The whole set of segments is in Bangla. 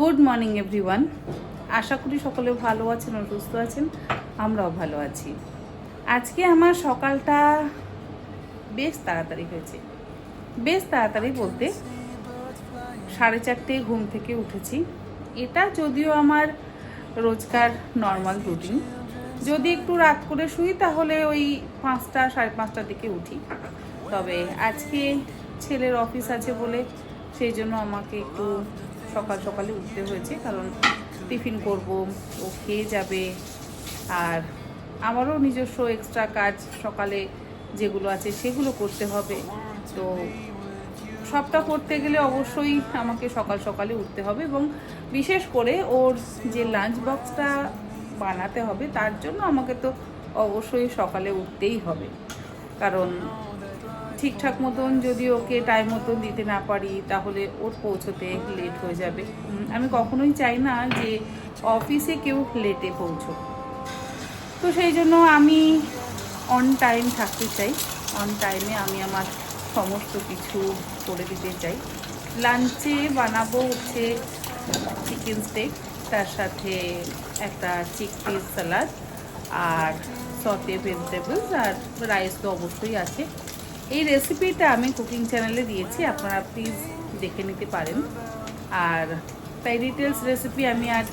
Good morning, everyone. আশা করি সকলে ভালো আছেন ও সুস্থ আছেন। আমরাও ভালো আছি। আজকে আমার সকালটা বেশ তাড়াতাড়ি হয়েছে। বেশ তাড়াতাড়ি বলতে সাড়ে চারটে ঘুম থেকে উঠেছি। এটা যদিও আমার রোজকার নর্মাল রুটিন। যদি একটু রাত করে শুই, তাহলে ওই পাঁচটা, সাড়ে পাঁচটার দিকে উঠি। তবে আজকে ছেলের অফিস আছে বলে, সেই জন্য আমাকে একটু সকাল সকালে উঠতে হয়েছে, কারণ টিফিন করব, ও খেয়ে যাবে। আর আমারও নিজস্ব এক্সট্রা কাজ, সকালে যেগুলো আছে সেগুলো করতে হবে। তো সবটা করতে গেলে অবশ্যই আমাকে সকাল সকালে উঠতে হবে এবং বিশেষ করে ওর যে লাঞ্চ বক্সটা বানাতে হবে, তার জন্য আমাকে তো অবশ্যই সকালে উঠতেই হবে। কারণ ঠিকঠাক মতন যদি ওকে টাইম মতন দিতে না পারি, তাহলে ওর পৌঁছতে লেট হয়ে যাবে। আমি কখনোই চাই না যে অফিসে কেউ লেটে পৌঁছো তো সেই জন্য আমি অন টাইম থাকতে চাই। অন টাইমে আমি আমার সমস্ত কিছু করে দিতে চাই। লাঞ্চে বানাবো হচ্ছে চিকেন স্টেক তার সাথে একটা চিক পিস স্যালাড আর সতে ভেজিটেবলস আর রাইস তো অবশ্যই আছে। এই রেসিপিটা আমি কুকিং চ্যানেলে দিয়েছি, আপনারা প্লিজ দেখে নিতে পারেন। আর তাই ডিটেলস রেসিপি আমি আর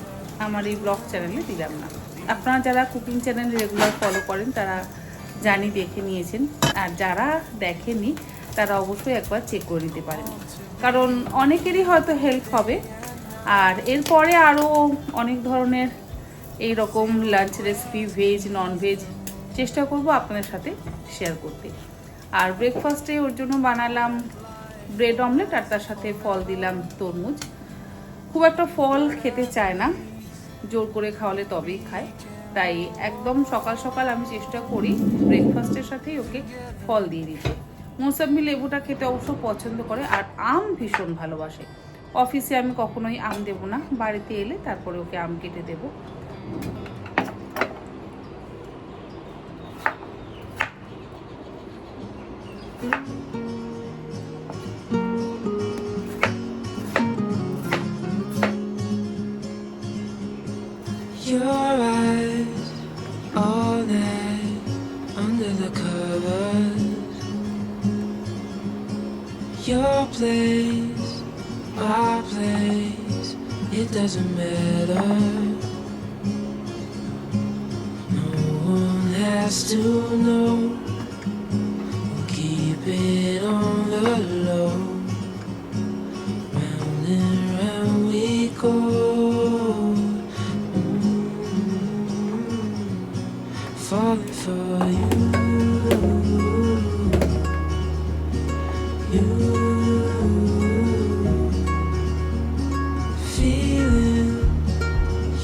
আমার এই ব্লগ চ্যানেলে দিলাম না। আপনারা যারা কুকিং চ্যানেল রেগুলার ফলো করেন, তারা জানি দেখে নিয়েছেন। আর যারা দেখেনি, তারা অবশ্যই একবার চেক করে নিতে পারেন। কারণ অনেকেরই হয়তো হেল্প হবে। আর এরপরে আরও অনেক ধরনের এই রকম lunch recipe veg non veg চেষ্টা করব আপনাদের সাথে শেয়ার করতে। আর ব্রেকফাস্টে ওর জন্য বানালাম ব্রেড অমলেট আর তার সাথে ফল দিলাম তরমুজ। খুব একটা ফল খেতে চায় না, জোর করে খাওয়ালে তবেই খায়। তাই একদম সকাল সকাল আমি চেষ্টা করি ব্রেকফাস্টের সাথেই ওকে ফল দিয়ে দিতে। মৌসাম্মি লেবুটা খেতে অবশ্য পছন্দ করে আর আম ভীষণ ভালোবাসে। অফিসে আমি কখনোই আম দেবো না, বাড়িতে এলে তারপরে ওকে আম কেটে দেবো। Your place, my place, it doesn't matter. No one has to know. We'll keep it on the low. Round and round we go. falling for. You feeling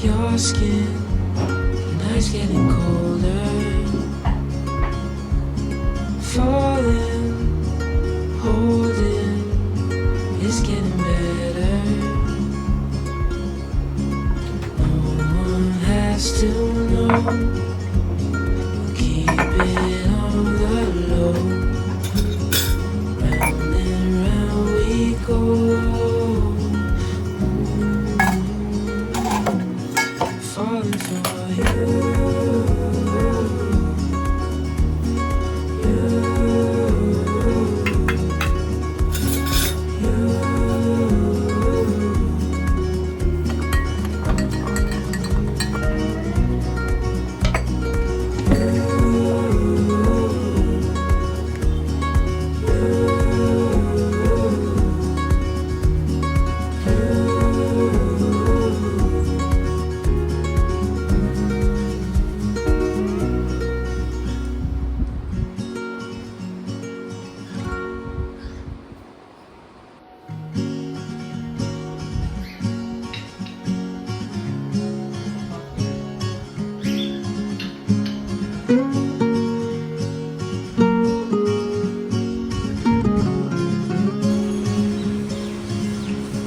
your skin. Night's getting colder. Falling, holding. It's getting better. No one has to know.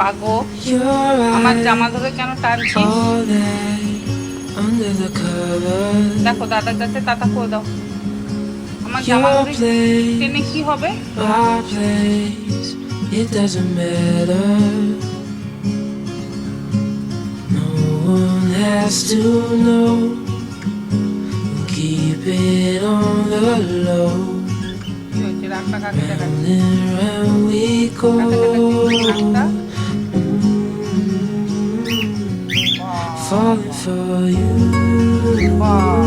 পাগো আমার জামা ধরে কেন টানছিস. দেখো দাদার কাছে তাতা করে দাও আমার জামা ধরে টেনে কি হবে it doesn't matter. No one has to know. We'll keep it on the low. দেখাচ্ছে And round we go. for you. 와,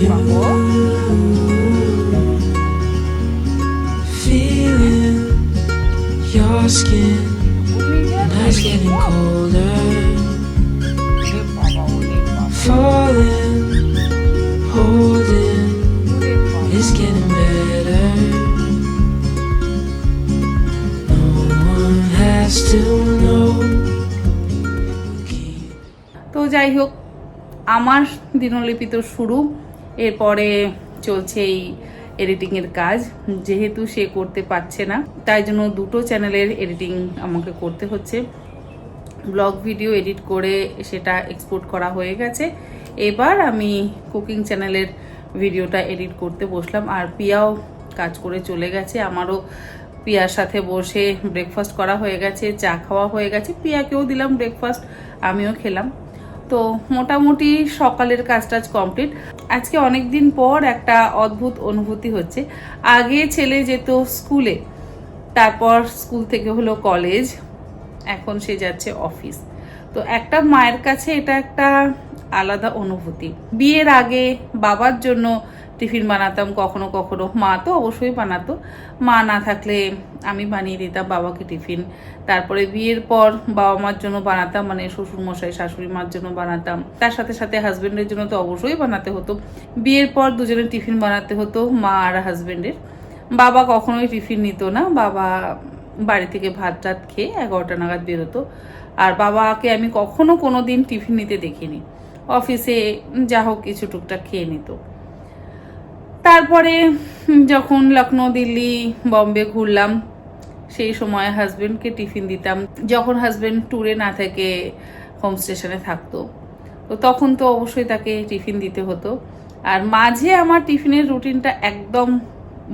여러분 Feeling your skin. যাই হোক, আমার দিনলিপি তো শুরু। এরপরে চলছে এই এডিটিংয়ের কাজ। যেহেতু সে করতে পারছে না, তাই জন্য দুটো চ্যানেলের এডিটিং আমাকে করতে হচ্ছে। ব্লগ ভিডিও এডিট করে সেটা এক্সপোর্ট করা হয়ে গেছে। এবার আমি কুকিং চ্যানেলের ভিডিওটা এডিট করতে বসলাম। আর পিয়াও কাজ করে চলে গেছে। আমারও পিয়ার সাথে বসে ব্রেকফাস্ট করা হয়ে গেছে, চা খাওয়া হয়ে গেছে। পিয়াকেও দিলাম ব্রেকফাস্ট আমিও খেলাম। তো মোটামুটি সকালের কাজ টাজ কমপ্লিট। আজকে অনেক দিন পর একটা অদ্ভুত অনুভূতি হচ্ছে। আগে ছেলে যেত স্কুলে, তারপর স্কুল থেকে হলো কলেজ, এখন সে যাচ্ছে অফিস। তো একটা মায়ের কাছে এটা একটা আলাদা অনুভূতি। বিয়ের আগে বাবার জন্য টিফিন বানাতাম, কখনো কখনো। মা তো অবশ্যই বানাতো। মা না থাকলে আমি বানিয়ে দিতাম বাবাকে টিফিন। তারপরে বিয়ের পর বাবা মার জন্য বানাতাম মানে শ্বশুর মশাই শাশুড়ি মার জন্য বানাতাম। তার সাথে সাথে হাজব্যান্ডের জন্য তো অবশ্যই বানাতে হতো। বিয়ের পর দুজনের টিফিন বানাতে হতো, মা আর হাজব্যান্ডের বাবা কখনোই টিফিন নিত না। বাবা বাড়ি থেকে ভাত টাত খেয়ে এগারোটা নাগাদ বেরোতো। আর বাবাকে আমি কখনো কোনো দিন টিফিন নিতে দেখিনি। অফিসে যা হোক কিছু টুকটাক খেয়ে নিত। তারপরে যখন লখনৌ দিল্লি, বম্বে ঘুরলাম, সেই সময় হাজবেন্ডকে টিফিন দিতাম। যখন হাজবেন্ড ট্যুরে না থেকে হোম স্টেশনে থাকতো, তো তখন তো অবশ্যই তাকে টিফিন দিতে হতো। আর মাঝে আমার টিফিনের রুটিনটা একদম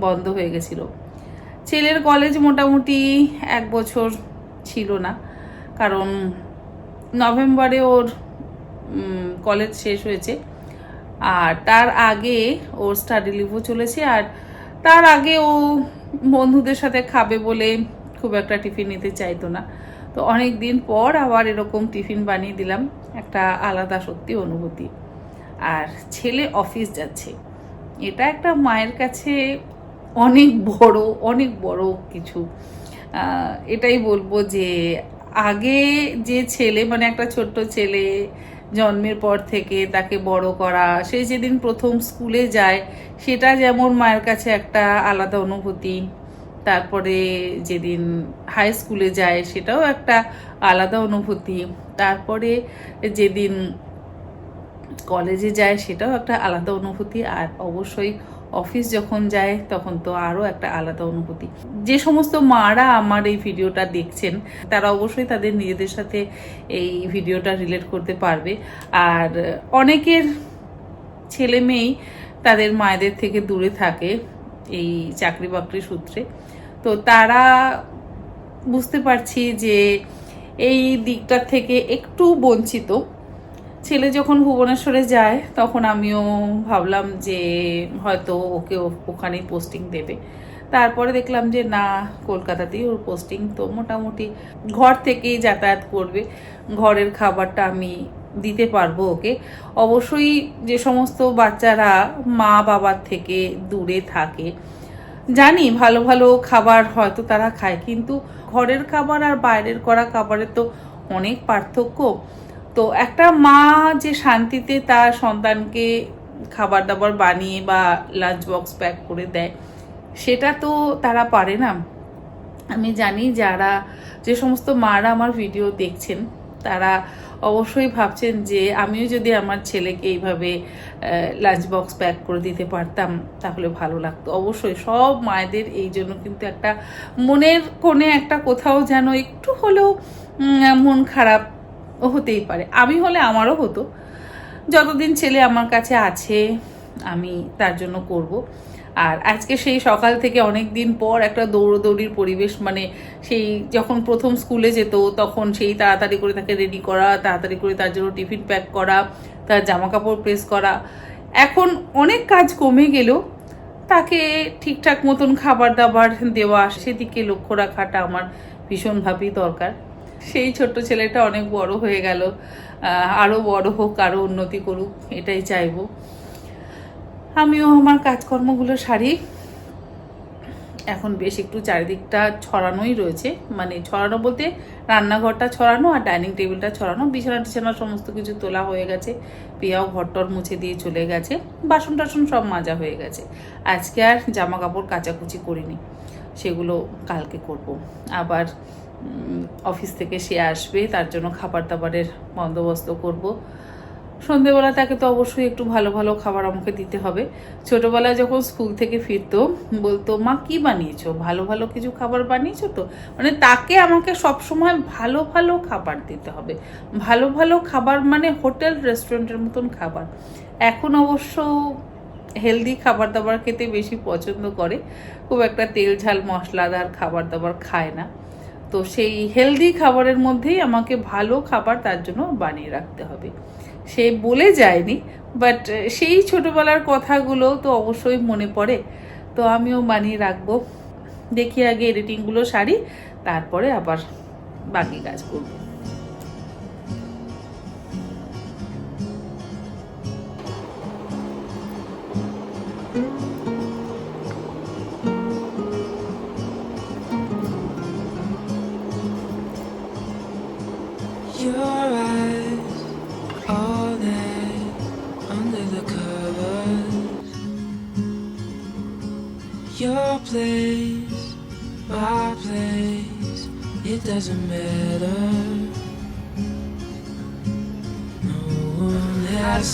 বন্ধ হয়ে গেছিল। ছেলের কলেজ মোটামুটি এক বছর ছিল না, কারণ নভেম্বরে ওর কলেজ শেষ হয়েছে। আর তার আগে ওর স্টাডি লিভও চলেছে আর তার আগে ও বন্ধুদের সাথে খাবে বলে খুব একটা টিফিন নিতে চাইতো না। তো অনেক দিন পর আবার এরকম টিফিন বানিয়ে দিলাম, একটা আলাদা সত্যি অনুভূতি। আর ছেলে অফিস যাচ্ছে। এটা একটা মায়ের কাছে অনেক বড় অনেক বড় কিছু। এটাই বলব যে আগে যে ছেলে মানে একটা ছোট্ট ছেলে জন্মের পর থেকে তাকে বড় করা, সে যেদিন প্রথম স্কুলে যায়, সেটা যেমন মায়ের কাছে একটা আলাদা অনুভূতি। তারপরে যেদিন হাই স্কুলে যায়, সেটাও একটা আলাদা অনুভূতি। তারপরে যেদিন কলেজে যায়, সেটাও একটা আলাদা অনুভূতি। আর অবশ্যই অফিস যখন যায়, তখন তো আরও একটা আলাদা অনুভূতি। যে সমস্ত মারা আমার এই ভিডিওটা দেখছেন, তারা অবশ্যই তাদের নিজেদের সাথে এই ভিডিওটা রিলেট করতে পারবে। আর অনেকের ছেলে মেয়েই তাদের মায়েদের থেকে দূরে থাকে এই চাকরি বাকরি সূত্রে। তো তারা বুঝতে পারছি যে এই দিকটা থেকে একটু বঞ্চিত। ছেলে যখন ভুবনেশ্বরে যায়, তখন আমিও ভাবলাম যে হয়তো ওকে ওখানেই পোস্টিং দেবে। তারপরে দেখলাম যে না, কলকাতাতেই ওর পোস্টিং তো মোটামুটি ঘর থেকেই যাতায়াত করবে। ঘরের খাবারটা আমি দিতে পারব ওকে। অবশ্যই যে সমস্ত বাচ্চারা মা বাবার থেকে দূরে থাকে, জানি ভালো ভালো খাবার হয়তো তারা খায়, কিন্তু ঘরের খাবার আর বাইরের করা খাবারের তো অনেক পার্থক্য। তো একটা মা যে শান্তিতে তার সন্তানকে খাবার দাবার বানিয়ে বা লাঞ্চ বক্স প্যাক করে দেয়, সেটা তো তারা পারে না। আমি জানি যারা, যে সমস্ত মারা আমার ভিডিও দেখছেন, তারা অবশ্যই ভাবছেন যে আমিও যদি আমার ছেলেকে এইভাবে লাঞ্চ বক্স প্যাক করে দিতে পারতাম, তাহলে ভালো লাগতো। অবশ্যই সব মায়েদের এই জন্য কিন্তু একটা মনের কোণে একটা কোথাও যেন একটু হলেও মন খারাপ হতেই পারে। আমি হলে আমারও হতো। যতদিন ছেলে আমার কাছে আছে, আমি তার জন্য করব। আর আজকে সেই সকাল থেকে অনেক দিন পর একটা দৌড়োদৌড়ির পরিবেশ মানে সেই যখন প্রথম স্কুলে যেত, তখন সেই তাড়াতাড়ি করে তাকে রেডি করা, তাড়াতাড়ি করে তার জন্য টিফিন প্যাক করা, তার জামা কাপড় প্রেস করা। এখন অনেক কাজ কমে গেলেও তাকে ঠিকঠাক মতন খাবার দাবার দেওয়া, সেদিকে লক্ষ্য রাখাটা আমার ভীষণভাবেই দরকার। সেই ছোট্ট ছেলেটা অনেক বড় হয়ে গেল। আরও বড় হোক আরও উন্নতি করুক, এটাই চাইব। আমিও আমার কাজকর্মগুলো সারি। এখন বেশ একটু চারিদিকটা ছড়ানোই রয়েছে। মানে ছড়ানো বলতে রান্নাঘরটা ছড়ানো আর ডাইনিং টেবিলটা ছড়ানো, বিছানা টিছানা সমস্ত কিছু তোলা হয়ে গেছে। পিয়াও ঘরটর মুছে দিয়ে চলে গেছে। বাসন টাসন সব মাজা হয়ে গেছে। আজকে আর জামা কাপড় কাচাকুচি করিনি। সেগুলো কালকে করব। আবার অফিস থেকে সে আসবে, তার জন্য খাবার দাবারের বন্দোবস্ত করব। সন্ধেবেলা তাকে তো অবশ্যই একটু ভালো ভালো খাবার আমাকে দিতে হবে। ছোটোবেলায় যখন স্কুল থেকে ফিরতো, বলতো, মা, কি বানিয়েছো? ভালো ভালো কিছু খাবার বানিয়েছো তো? মানে তাকে আমাকে সব সময় ভালো ভালো খাবার দিতে হবে। ভালো ভালো খাবার মানে হোটেল, রেস্টুরেন্টের মতন খাবার। এখন অবশ্য হেলদি খাবার দাবার খেতে বেশি পছন্দ করে। খুব একটা তেল ঝাল মশলাদার খাবার দাবার খায় না। তো সেই হেলদি খাবারের মধ্যেই আমাকে ভালো খাবার তার জন্য বানিয়ে রাখতে হবে। সে বলে যায়নি বাট সেই ছোটবেলার কথাগুলো তো অবশ্যই মনে পড়ে। তো আমিও বানিয়ে রাখব। দেখি আগে এডিটিংগুলো সারি, তারপরে আবার বাকি কাজ করব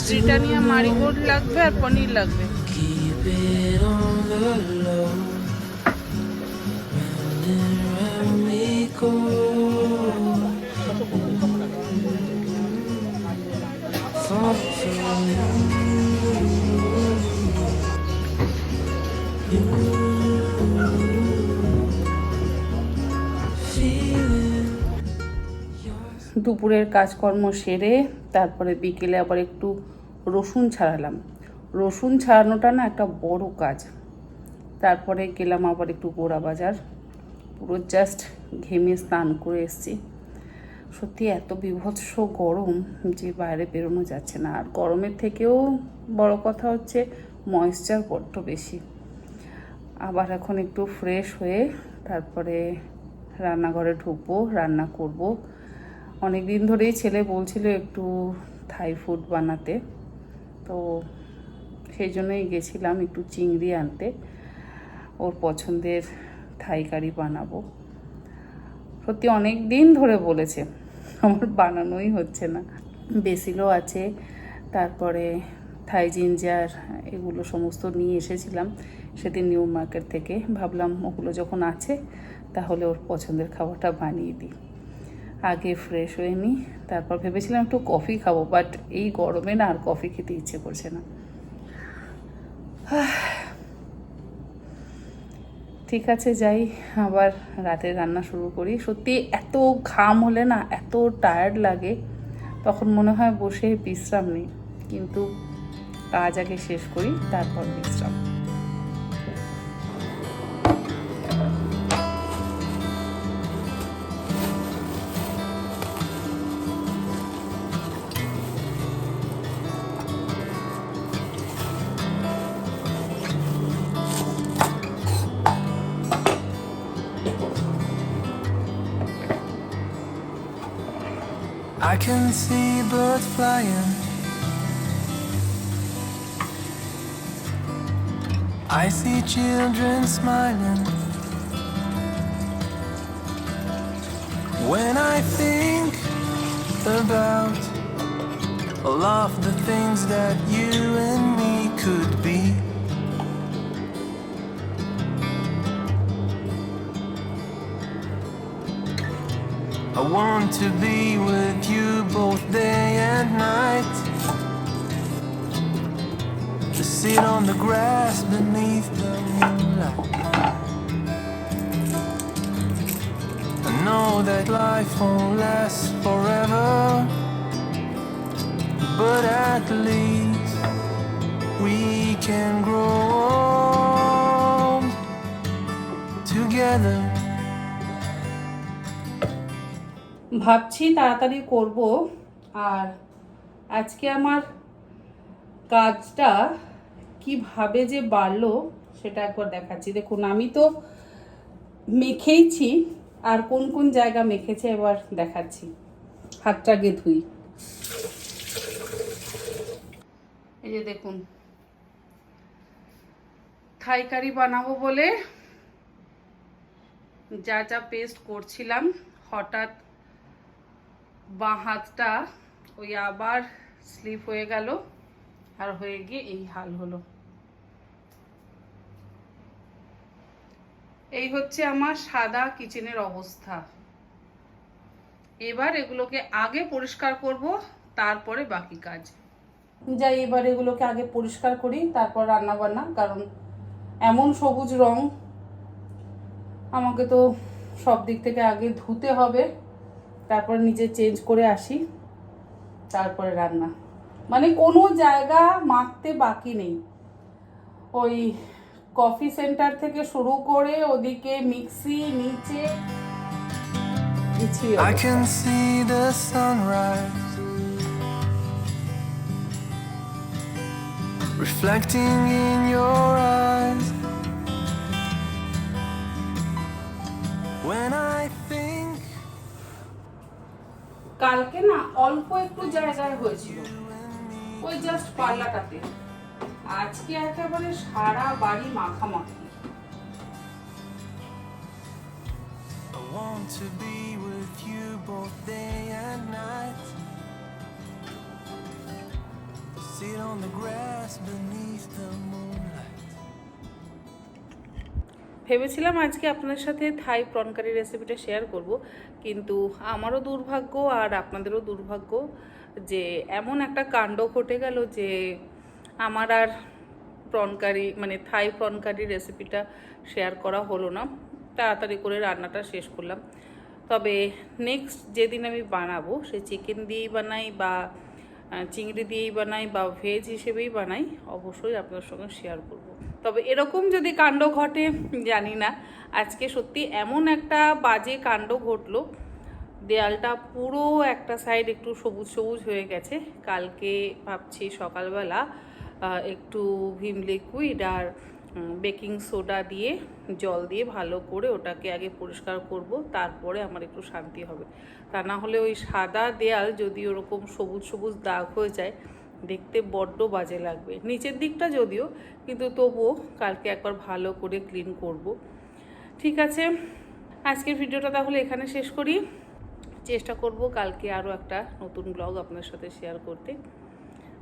ব্রিটানিয়া মারিগোল্ড লাগবে আর পনির লাগবে। দুপুরের কাজকর্ম সেরে তারপরে বিকেলে আবার একটু রসুন ছাড়ালাম। রসুন ছাড়ানোটা না একটা বড় কাজ। তারপরে গেলাম আবার একটু গোড়া বাজার। পুরো জাস্ট ঘেমে স্নান করে এসেছি। সত্যি এত বিভৎস গরম যে বাইরে বেরোনো যাচ্ছে না। আর গরমের থেকেও বড় কথা হচ্ছে ময়েশ্চার বড্ড বেশি। আবার এখন একটু ফ্রেশ হয়ে তারপরে রান্নাঘরে ঢুকবো, রান্না করব। অনেক দিন ধরেই ছেলে বলছিল একটু থাই ফুড বানাতে। তো সেই জন্যই গেছিলাম একটু চিংড়ি আনতে। ওর পছন্দের থাই কারি বানাবো। সত্যি অনেক দিন ধরে বলেছে, আমার বানানোই হচ্ছে না। বেসিলও আছে, তারপরে থাই জিঞ্জার এগুলো সমস্ত নিয়ে এসেছিলাম সেদিন নিউ মার্কেট থেকে। ভাবলাম ওগুলো যখন আছে তাহলে ওর পছন্দের খাবারটা বানিয়ে দিই। আগে ফ্রেশ হয়ে নিই তারপর ভেবেছিলাম একটু কফি খাব বাট এই গরমে না আর কফি খেতে ইচ্ছে করছে না। ঠিক আছে, যাই, আবার রাতে রান্না শুরু করি। সত্যি এত ঘাম হলে না এত টায়ার্ড লাগে, তখন মনে হয় বসে বিশ্রাম নেই, কিন্তু কাজ আগে শেষ করি, তারপর বিশ্রাম। I see children smiling. When I think about all of the things that you and me could be. I want to be with you both day and night. Sit on the grass beneath the moonlight. I know that life won't last forever, but at least we can grow together. ভাবছি তাড়াতাড়ি করব আর আজকে আমার কাজটা কীভাবে যে বাড়লো সেটা একবার দেখাচ্ছি। দেখুন, আমি তো মেখেইছি, আর কোন কোন জায়গা মেখেছে এবার দেখাচ্ছি। হাতটা আগে ধুই। এই যে দেখুন থাই কারি বানাবো বলে যা যা পেস্ট করছিলাম, হঠাৎ বাঁ হাতটা ওই আবার স্লিপ হয়ে গেল, আর হয়ে গিয়ে এই হাল হলো। এই হচ্ছে আমার সাদা কিচেনের অবস্থা। এবার এগুলোকে আগে পরিষ্কার করব, তারপরে বাকি কাজ। যাই, এবার এগুলোকে আগে পরিষ্কার করি, তারপর রান্না বান্না কারণ এমন সবুজ রং আমাকে তো সব দিক থেকে আগে ধুতে হবে, তারপর নিজে চেঞ্জ করে আসি, তারপরে রান্না। মানে কোনো জায়গা মাখতে বাকি নেই। ওই কফি সেন্টার থেকে শুরু করে ওদিকে মিক্সি নিচে I can see the sunrise reflecting in your eyes. When I think কালকে না অল্প একটু জায়গায় হয়েছিল ওই জাস্ট পাল্লাটাতে আজকে একেবারে সারা বাড়ি মাখামাখি want to be with you both day and night. Sit on the grass beneath the moonlight. ভেবেছিলাম আজকে আপনার সাথে থাই প্রন কারি রেসিপিটা শেয়ার করব কিন্তু আমারও দুর্ভাগ্য আর আপনাদেরও দুর্ভাগ্য যে এমন একটা কাণ্ড ঘটে গেল যে আমার আর প্রন কারি মানে থাই প্রন কারি রেসিপিটা শেয়ার করা হলো না। তাড়াতাড়ি করে রান্নাটা শেষ করলাম। তবে নেক্সট যেদিন আমি বানাবো সে চিকেন দিয়েই বানাই বা চিংড়ি দিয়েই বানাই বা ভেজ হিসেবেই বানাই, অবশ্যই আপনার সঙ্গে শেয়ার করব। তবে এরকম যদি কাণ্ড ঘটে, জানি না। আজকে সত্যি এমন একটা বাজে কাণ্ড ঘটলো, দেয়ালটা পুরো একটা সাইড একটু সবুজ সবুজ হয়ে গেছে। কালকে ভাবছি সকালবেলা একটু ভিম লিকুইড আর বেকিং সোডা দিয়ে, জল দিয়ে ভালো করে ওটাকে আগে পরিষ্কার করব, তারপরে আমার একটু শান্তি হবে। তা না হলে ওই সাদা দেয়াল যদি ওরকম সবুজ সবুজ দাগ হয়ে যায়, দেখতে বড্ড বাজে লাগবে। নিচের দিকটা যদিও, কিন্তু তবুও কালকে একবার ভালো করে ক্লিন করব। ঠিক আছে, আজকের ভিডিওটা তাহলে এখানে শেষ করি। চেষ্টা করব কালকে আরও একটা নতুন ব্লগ আপনার সাথে শেয়ার করতে।